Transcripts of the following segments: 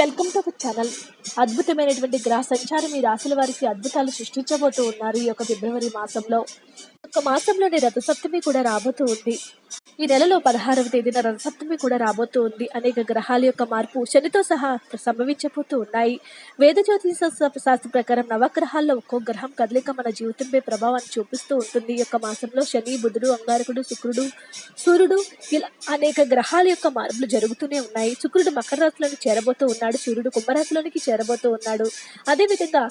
Welcome to our channel అద్భుతమైనటువంటి గ్రహ సంచారం ఈ రాశుల వారికి అద్భుతాలు సృష్టించబోతూ ఉన్నారు ఈ యొక్క ఫిబ్రవరి మాసంలో. ఒక మాసంలోనే రథసప్తమి కూడా రాబోతూ ఉంది. ఈ నెలలో పదహారవ తేదీన రథసప్తమి కూడా రాబోతూ ఉంది అనేక గ్రహాల యొక్క మార్పు శనితో సహా సంభవించబోతూ ఉన్నాయి. వేద జ్యోతిష శాస్త్ర ప్రకారం నవగ్రహాల్లో ఒక్కో గ్రహం కదలిక మన జీవితంపై ప్రభావాన్ని చూపిస్తూ ఉంటుంది. ఈ యొక్క మాసంలో శని బుధుడు అంగారకుడు శుక్రుడు సూర్యుడు ఇలా అనేక గ్రహాల యొక్క మార్పులు జరుగుతూనే ఉన్నాయి. శుక్రుడు మకర రాశిలోకి చేరబోతూ ఉన్నాడు. సూర్యుడు కుంభరాశిలోనికి చేరబోతూ ఉన్నాడు. అదేవిధంగా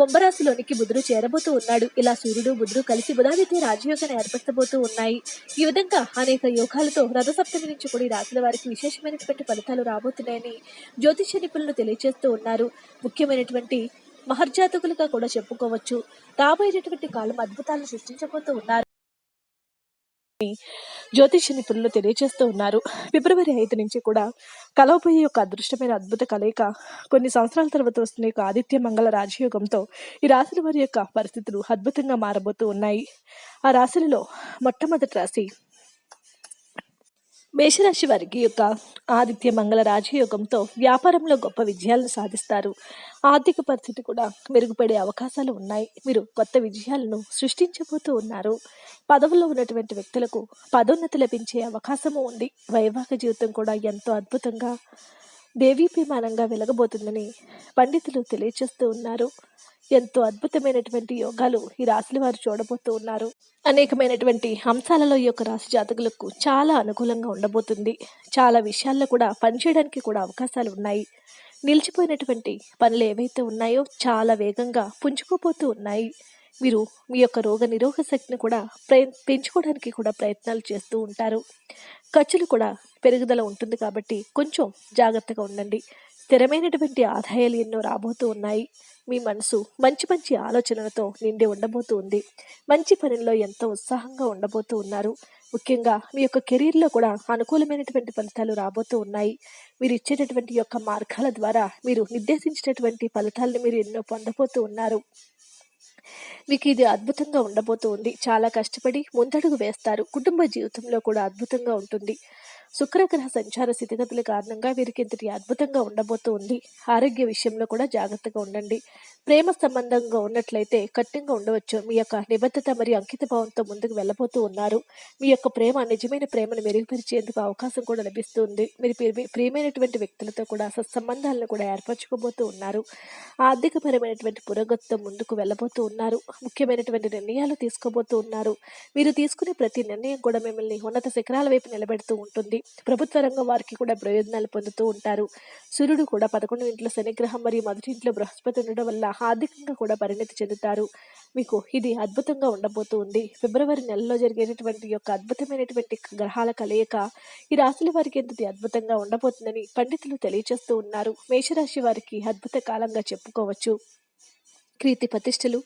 కుంభరాశిలోనికి బుధుడు చేరబోతూ ఉన్నాడు. ఇలా సూర్యుడు బుధుడు కలిసి బుధాదిత్య రాజయోగాన్ని ఏర్పరచబోతూ ఉన్నాయి. ఈ విధంగా అనేక యోగాలతో రథసప్తమి నుంచి కూడా ఈ రాశుల వారికి విశేషమైనటువంటి ఫలితాలు రాబోతున్నాయని జ్యోతిష నిపుణులు తెలియజేస్తూ ఉన్నారు. ముఖ్యమైనటువంటి మహర్జాతకులుగా కూడా చెప్పుకోవచ్చు. రాబోయేటటువంటి కాలం అద్భుతాలను సృష్టించబోతూ ఉన్నారు జ్యోతిష నిపుణులు తెలియజేస్తూ ఉన్నారు. ఫిబ్రవరి ఐదు నుంచి కూడా కలవపోయే యొక్క అదృష్టమైన అద్భుత కలయిక కొన్ని సంవత్సరాల తర్వాత వస్తున్న యొక్క ఆదిత్య మంగళ రాజయోగంతో ఈ రాశుల వారి యొక్క పరిస్థితులు అద్భుతంగా మారబోతూ ఉన్నాయి. ఆ రాశులలో మొట్టమొదటి రాశి మేషరాశి వారికి యొక్క ఆదిత్య మంగళ రాజయోగంతో వ్యాపారంలో గొప్ప విజయాలను సాధిస్తారు. ఆర్థిక పరిస్థితి కూడా మెరుగుపడే అవకాశాలు ఉన్నాయి. మీరు కొత్త విజయాలను సృష్టించబోతూ ఉన్నారు. పదవుల్లో ఉన్నటువంటి వ్యక్తులకు పదోన్నతి లభించే అవకాశము ఉంది. వైవాహిక జీవితం కూడా ఎంతో అద్భుతంగా దేవీప్యమానంగా వెలగబోతుందని పండితులు తెలియజేస్తూ ఉన్నారు. ఎంతో అద్భుతమైనటువంటి యోగాలు ఈ రాశుల వారు చూడబోతూ ఉన్నారు. అనేకమైనటువంటి అంశాలలో ఈ యొక్క రాశి జాతకులకు చాలా అనుకూలంగా ఉండబోతుంది. చాలా విషయాల్లో కూడా పనిచేయడానికి కూడా అవకాశాలు ఉన్నాయి. నిలిచిపోయినటువంటి పనులు ఏవైతే ఉన్నాయో చాలా వేగంగా పుంజుకోపోతూ ఉన్నాయి. మీరు మీ యొక్క రోగ నిరోధక శక్తిని కూడా ప్రయ పెంచుకోవడానికి కూడా ప్రయత్నాలు చేస్తూ ఉంటారు. ఖర్చులు కూడా పెరుగుదల ఉంటుంది కాబట్టి కొంచెం జాగ్రత్తగా ఉండండి. స్థిరమైనటువంటి ఆదాయాలు ఎన్నో రాబోతూ ఉన్నాయి. మీ మనసు మంచి మంచి ఆలోచనలతో నిండి ఉండబోతూ ఉంది. మంచి పనుల్లో ఎంతో ఉత్సాహంగా ఉండబోతూ ఉన్నారు. ముఖ్యంగా మీ యొక్క కెరీర్లో కూడా అనుకూలమైనటువంటి ఫలితాలు రాబోతూ ఉన్నాయి. మీరు ఇచ్చేటటువంటి యొక్క మార్గాల ద్వారా మీరు నిర్దేశించినటువంటి ఫలితాలను మీరు ఎన్నో పొందబోతూ ఉన్నారు. మీకు ఇది అద్భుతంగా ఉండబోతూ ఉంది. చాలా కష్టపడి ముందడుగు వేస్తారు. కుటుంబ జీవితంలో కూడా అద్భుతంగా ఉంటుంది. శుక్రగ్రహ సంచార స్థితిగతుల కారణంగా వీరికి ఇంతటి అద్భుతంగా ఉండబోతూ ఉంది. ఆరోగ్య విషయంలో కూడా జాగ్రత్తగా ఉండండి. ప్రేమ సంబంధంగా ఉన్నట్లయితే కఠినంగా ఉండవచ్చు. మీ యొక్క నిబద్ధత మరియు అంకిత భావంతో ముందుకు వెళ్ళబోతూ ఉన్నారు. మీ యొక్క ప్రేమ నిజమైన ప్రేమను మెరుగుపరిచేందుకు అవకాశం కూడా లభిస్తుంది. మీరు ప్రియమైనటువంటి వ్యక్తులతో కూడా సత్సంబంధాలను కూడా ఏర్పరచుకోబోతూ ఉన్నారు. ఆర్థికపరమైనటువంటి పురోగతితో ముందుకు వెళ్ళబోతూ ఉన్నారు. ముఖ్యమైనటువంటి నిర్ణయాలు తీసుకోబోతూ ఉన్నారు. మీరు తీసుకునే ప్రతి నిర్ణయం కూడా మిమ్మల్ని ఉన్నత శిఖరాల వైపు నిలబెడుతూ ఉంటుంది. ప్రభుత్వ రంగం వారికి కూడా ప్రయోజనాలు పొందుతూ ఉంటారు. సూర్యుడు కూడా పదకొండు ఇంట్లో శనిగ్రహం మరియు మొదటి ఇంట్లో బృహస్పతి ఉండడం వల్ల ఆర్థికంగా కూడా పరిణతి చెందుతారు. మీకు ఇది అద్భుతంగా ఉండబోతూ ఉంది ఫిబ్రవరి నెలలో జరిగేటటువంటి యొక్క అద్భుతమైనటువంటి గ్రహాల కలయిక ఈ రాశుల వారికి ఎంతటి అద్భుతంగా ఉండబోతుందని పండితులు తెలియజేస్తూ ఉన్నారు. మేషరాశి వారికి అద్భుత కాలంగా చెప్పుకోవచ్చు. కీర్తి ప్రతిష్టలు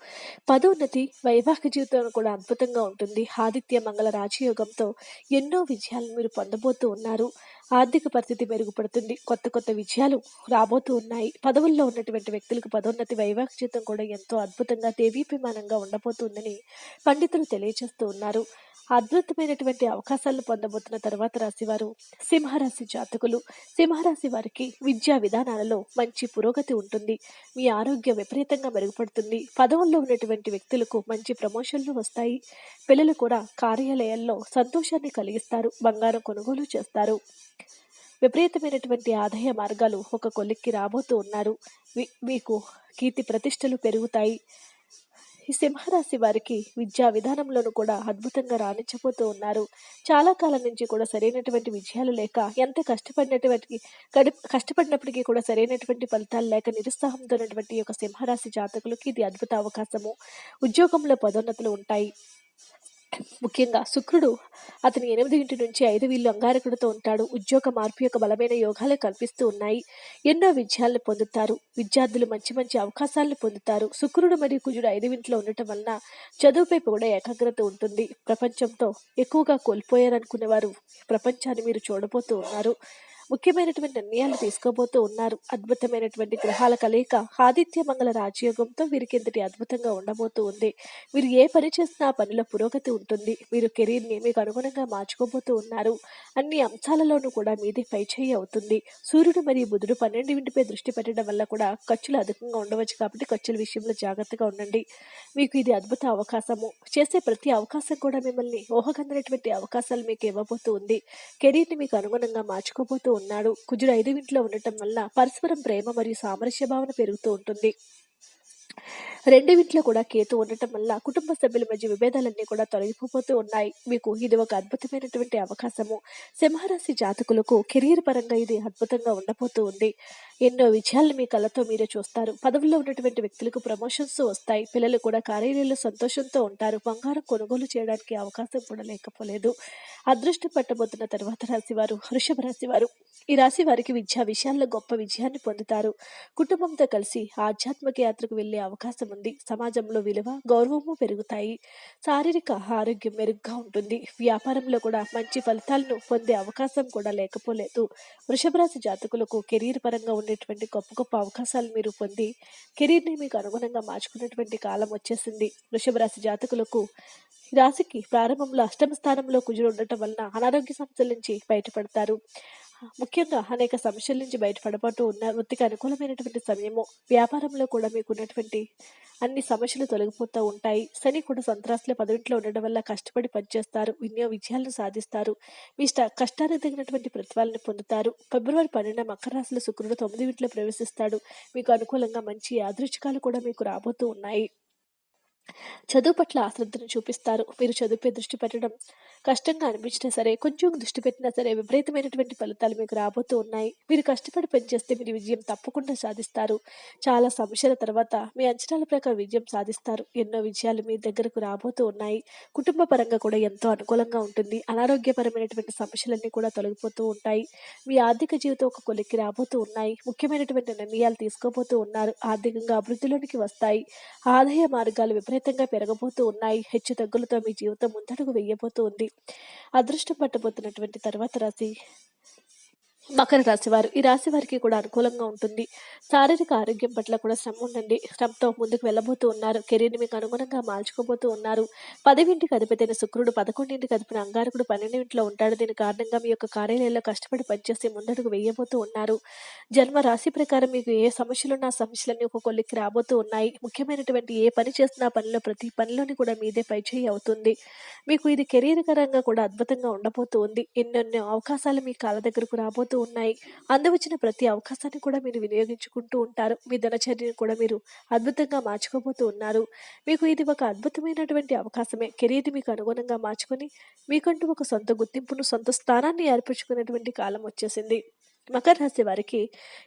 పదోన్నతి వైవాహిక జీవితం కూడా అద్భుతంగా ఉంటుంది. ఆదిత్య మంగళ రాజయోగంతో ఎన్నో విజయాలను మీరు పొందబోతూ ఉన్నారు. ఆర్థిక పరిస్థితి మెరుగుపడుతుంది. కొత్త కొత్త విజయాలు రాబోతూ ఉన్నాయి. పదవుల్లో ఉన్నటువంటి వ్యక్తులకు పదోన్నతి వైవాహిక జీతం కూడా ఎంతో అద్భుతంగా దేవీభిమానంగా ఉండబోతుందని పండితులు తెలియజేస్తూ ఉన్నారు. అద్భుతమైనటువంటి అవకాశాలను పొందబోతున్న తర్వాత రాశివారు సింహరాశి జాతకులు. సింహరాశి వారికి విద్యా విధానాలలో మంచి పురోగతి ఉంటుంది. మీ ఆరోగ్యం విపరీతంగా మెరుగుపడుతుంది. పదవుల్లో ఉన్నటువంటి వ్యక్తులకు మంచి ప్రమోషన్లు వస్తాయి. పిల్లలు కూడా కార్యాలయాల్లో సంతోషాన్ని కలిగిస్తారు. బంగారం కొనుగోలు చేస్తారు. విపరీతమైనటువంటి ఆదాయ మార్గాలు ఒక కొలిక్కి రాబోతూ ఉన్నారు. మీ- మీకు కీర్తి ప్రతిష్టలు పెరుగుతాయి. ఈ సింహరాశి వారికి విద్యా విధానంలోనూ కూడా అద్భుతంగా రాణించబోతూ ఉన్నారు. చాలా కాలం నుంచి కూడా సరైనటువంటి విజయాలు లేక ఎంత కష్టపడినటువంటి గడి కష్టపడినప్పటికీ కూడా సరైనటువంటి ఫలితాలు లేక నిరుత్సాహంతో ఉన్నటువంటి ఈ యొక్క సింహరాశి జాతకులకి ఇది అద్భుత అవకాశము. ఉద్యోగంలో పదోన్నతులు ఉంటాయి. ముఖ్యంగా శుక్రుడు అతని ఎనిమిది ఇంటి నుంచి ఐదు వీళ్ళు అంగారకుడితో ఉంటాడు. ఉద్యోగ మార్పు యొక్క బలమైన యోగాలు కల్పిస్తూ ఉన్నాయి. ఎన్నో విజయాలను పొందుతారు. విద్యార్థులు మంచి మంచి అవకాశాలను పొందుతారు. శుక్రుడు మరియు కుజుడు ఐదు ఇంట్లో ఉండటం వలన చదువుపై కూడా ఏకాగ్రత ఉంటుంది. ప్రపంచంతో ఎక్కువగా కోల్పోయారనుకునే వారు ప్రపంచాన్ని మీరు చూడబోతూ ఉన్నారు. ముఖ్యమైనటువంటి నిర్ణయాలు తీసుకోబోతూ ఉన్నారు. అద్భుతమైనటువంటి గ్రహాల కలయిక ఆదిత్య మంగళ రాజయోగంతో వీరికి ఇంతటి అద్భుతంగా ఉండబోతూ ఉంది. మీరు ఏ పని చేసినా ఆ పనిలో పురోగతి ఉంటుంది. మీరు కెరీర్ని మీకు అనుగుణంగా మార్చుకోబోతూ ఉన్నారు. అన్ని అంశాలలోనూ కూడా మీది పైచేయి అవుతుంది. సూర్యుడు మరియు బుధుడు పన్నెండు ఇంటిపై దృష్టి పెట్టడం వల్ల కూడా ఖర్చులు అధికంగా ఉండవచ్చు కాబట్టి ఖర్చుల విషయంలో జాగ్రత్తగా ఉండండి. మీకు ఇది అద్భుత అవకాశము. చేసే ప్రతి అవకాశం కూడా మిమ్మల్ని ఊహకందనటువంటి అవకాశాలు మీకు ఇవ్వబోతూ ఉంది. కెరీర్ని మీకు అనుగుణంగా మార్చుకోబోతూ ఉన్నాడు. కుజుడు ఐదు ఇంట్లో ఉండటం వల్ల పరస్పరం ప్రేమ మరియు సామరస్య భావన పెరుగుతూ ఉంటుంది. రెండు ఇంట్లో కూడా కేతు ఉండటం వల్ల కుటుంబ సభ్యుల మధ్య విభేదాలన్నీ కూడా తొలగిపోతూ ఉన్నాయి. మీకు ఇది ఒక అద్భుతమైనటువంటి అవకాశము. సింహరాశి జాతకులకు కెరీర్ పరంగా ఇది అద్భుతంగా ఉండబోతూ ఉంది. ఎన్నో విజయాలను మీ కళ్ళతో మీరే చూస్తారు. పదవుల్లో ఉన్నటువంటి వ్యక్తులకు ప్రమోషన్స్ వస్తాయి. పిల్లలు కూడా కార్యాలయంలో సంతోషంతో ఉంటారు. బంగారం కొనుగోలు చేయడానికి అవకాశం కూడా లేకపోలేదు. అదృష్టం పట్టబోతున్న తర్వాత రాశి వారు వృషభ రాశి వారు ఈ రాశి వారికి విద్యా విషయాల్లో గొప్ప విజయాన్ని పొందుతారు. కుటుంబంతో కలిసి ఆధ్యాత్మిక యాత్రకు వెళ్ళే అవకాశం ఉంది. సమాజంలో విలువ గౌరవము పెరుగుతాయి. శారీరక ఆరోగ్యం మెరుగ్గా ఉంటుంది. వ్యాపారంలో కూడా మంచి ఫలితాలను పొందే అవకాశం కూడా లేకపోలేదు. వృషభ రాశి జాతకులకు కెరీర్ పరంగా ఉండేటువంటి గొప్ప గొప్ప అవకాశాలు మీరు పొంది కెరీర్ని మీకు అనుగుణంగా మార్చుకున్నటువంటి కాలం వచ్చేసింది. వృషభ రాశి జాతకులకు రాశికి ప్రారంభంలో అష్టమ స్థానంలో కుజుడు ఉండటం వలన అనారోగ్య సమస్యల నుంచి బయటపడతారు. ముఖ్యంగా అనేక సమస్యల నుంచి బయటపడబోతూ ఉన్న వృత్తికి అనుకూలమైనటువంటి సమయము వ్యాపారంలో కూడా మీకు ఉన్నటువంటి అన్ని సమస్యలు తొలగిపోతూ ఉంటాయి. శని కూడా సంత్రాసుల పదవింట్లో ఉండడం వల్ల కష్టపడి పనిచేస్తారు వినియోగ విజయాలను సాధిస్తారు. మీ స్ట కష్టానికి తగినటువంటి ప్రతిఫలాన్ని పొందుతారు. ఫిబ్రవరి పన్నెండున మకర రాశిలో శుక్రుడు తొమ్మిది వీటిలో ప్రవేశిస్తాడు. మీకు అనుకూలంగా మంచి యాదృచ్ఛికాలు కూడా మీకు రాబోతూ ఉన్నాయి. చదువు పట్ల ఆశ్రద్ధను చూపిస్తారు. మీరు చదువుపై దృష్టి పెట్టడం కష్టంగా అనిపించినా సరే కొంచెం దృష్టి పెట్టినా సరే విపరీతమైనటువంటి ఫలితాలు మీకు రాబోతూ ఉన్నాయి. మీరు కష్టపడి పనిచేస్తే మీరు విజయం తప్పకుండా సాధిస్తారు. చాలా సమస్యల తర్వాత మీ అంచనాల ప్రకారం విజయం సాధిస్తారు. ఎన్నో విజయాలు మీ దగ్గరకు రాబోతూ ఉన్నాయి. కుటుంబ పరంగా కూడా ఎంతో అనుకూలంగా ఉంటుంది. అనారోగ్యపరమైనటువంటి సమస్యలన్నీ కూడా తొలగిపోతూ ఉంటాయి. మీ ఆర్థిక జీవితం ఒక కొలిక్కి రాబోతూ ఉన్నాయి. ముఖ్యమైనటువంటి నిర్ణయాలు తీసుకోబోతూ ఉన్నారు. ఆర్థికంగా అభివృద్ధిలోనికి వస్తాయి. ఆదాయ మార్గాలు విపరీతంగా పెరగబోతూ ఉన్నాయి. హెచ్చు తగ్గులతో మీ జీవితం ముందడుగు వేయబోతూ ఉంది. అదృష్టం పట్టబోతున్నటువంటి తర్వాత రాశి మకర రాశి వారు ఈ రాశి వారికి కూడా అనుకూలంగా ఉంటుంది. శారీరక ఆరోగ్యం పట్ల కూడా శ్రమ ఉండండి శ్రమతో ముందుకు వెళ్ళబోతూ ఉన్నారు. కెరీర్ని మీకు అనుగుణంగా మార్చుకోబోతూ ఉన్నారు. పదవింటికి అధిపతైన శుక్రుడు పదకొండింటికి అధిపిన అంగారకుడు పన్నెండింటిలో ఉంటాడు. దీని కారణంగా మీ యొక్క కార్యాలయంలో కష్టపడి పనిచేసి ముందడుగు వేయబోతూ ఉన్నారు. జన్మ రాశి ప్రకారం మీకు ఏ సమస్యలున్నా సమస్యలన్నీ ఒక కొలిక్కి రాబోతూ ఉన్నాయి. ముఖ్యమైనటువంటి ఏ పని చేస్తున్నా పనిలో ప్రతి పనిలోని కూడా మీదే పైచేయి అవుతుంది. మీకు ఇది కెరీర్ పరంగా కూడా అద్భుతంగా ఉండబోతూ ఉంది. ఎన్నెన్నో అవకాశాలు మీ కాళ్ళ దగ్గరకు రాబోతూ ఉన్నాయి. అందవచ్చిన ప్రతి అవకాశాన్ని కూడా మీరు వినియోగించుకుంటూ ఉంటారు. మీ దినచర్యను కూడా మీరు అద్భుతంగా మార్చుకోబోతూ ఉన్నారు. మీకు ఇది ఒక అద్భుతమైనటువంటి అవకాశమే. కెరీర్ని మీకు అనుగుణంగా మార్చుకొని మీకంటూ ఒక సొంత గుర్తింపును సొంత స్థానాన్ని ఏర్పరచుకునేటువంటి కాలం వచ్చేసింది. మకర రాశి వారికి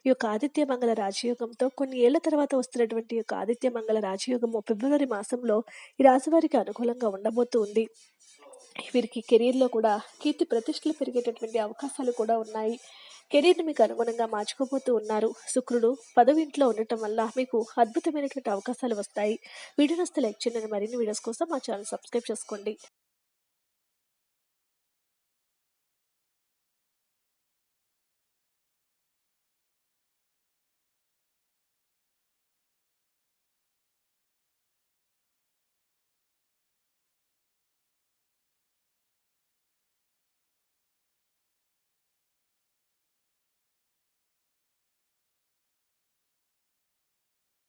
ఈ యొక్క ఆదిత్య మంగళ రాజయోగంతో కొన్ని ఏళ్ళ తర్వాత వస్తున్నటువంటి యొక్క ఆదిత్య మంగళ రాజయోగము ఫిబ్రవరి మాసంలో ఈ రాశి వారికి అనుకూలంగా ఉండబోతూ ఉంది. వీరికి కెరీర్లో కూడా కీర్తి ప్రతిష్టలు పెరిగేటటువంటి అవకాశాలు కూడా ఉన్నాయి. కెరీర్ని మీకు అనుగుణంగా మార్చుకోబోతూ ఉన్నారు. శుక్రుడు పదవి ఇంట్లో ఉండటం వల్ల మీకు అద్భుతమైనటువంటి అవకాశాలు వస్తాయి. వీడియో నస్తే లైక్ చేయండి. మరిన్ని వీడియోస్ కోసం మా ఛానల్ సబ్స్క్రైబ్ చేసుకోండి.